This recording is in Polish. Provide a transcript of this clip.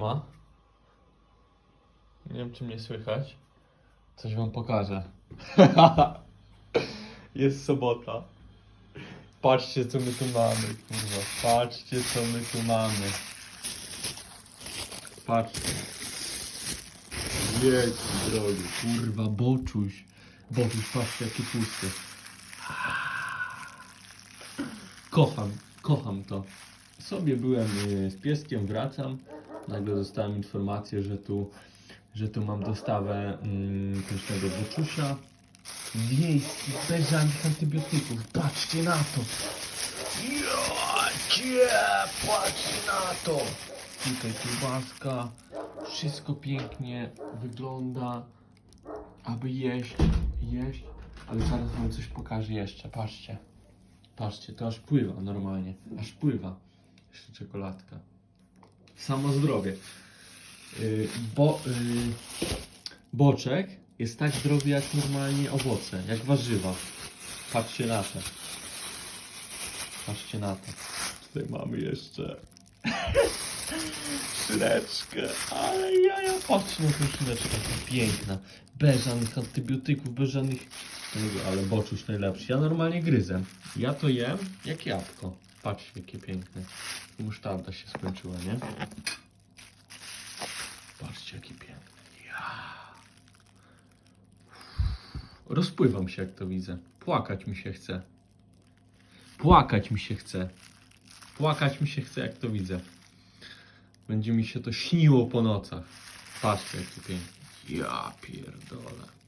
Ma? Nie wiem, czy mnie słychać. Coś wam pokażę. Jest sobota. Patrzcie, co my tu mamy, kurwa. Patrzcie, co my tu mamy. Patrzcie. Jedź, drogi. Kurwa, boczuś. Boczuś, patrzcie, jaki pusty. Kocham, kocham to. Sobie byłem y, z pieskiem, wracam. Nagle dostałem informację, że tu, że tu mam dostawę mm, pysznego boczusia. Wiejski, bez żadnych antybiotyków. Patrzcie na to. Jacie, patrzcie na to. Tutaj kiełbaska. Wszystko pięknie wygląda. Aby jeść, jeść. Ale zaraz wam coś pokażę jeszcze. Patrzcie. Patrzcie, to aż pływa normalnie. Aż pływa. Jeszcze czekoladka. Samo zdrowie. Yy, bo, yy, boczek jest tak zdrowy jak normalnie owoce, jak warzywa. Patrzcie na to. Patrzcie na to. Tutaj mamy jeszcze szyneczkę, ale jaja, patrzcie na tę szyneczkę, piękna. Bez żadnych antybiotyków, bez żadnych... Ale boczuś najlepszy. Ja normalnie gryzę. Ja to jem jak jabłko. Patrzcie, jakie piękne. Musztarda się skończyła, nie? Patrzcie, jakie piękne. Ja. Rozpływam się, jak to widzę. Płakać mi się chce. Płakać mi się chce. Płakać mi się chce, jak to widzę. Będzie mi się to śniło po nocach. Patrzcie, jakie piękne. Ja pierdolę.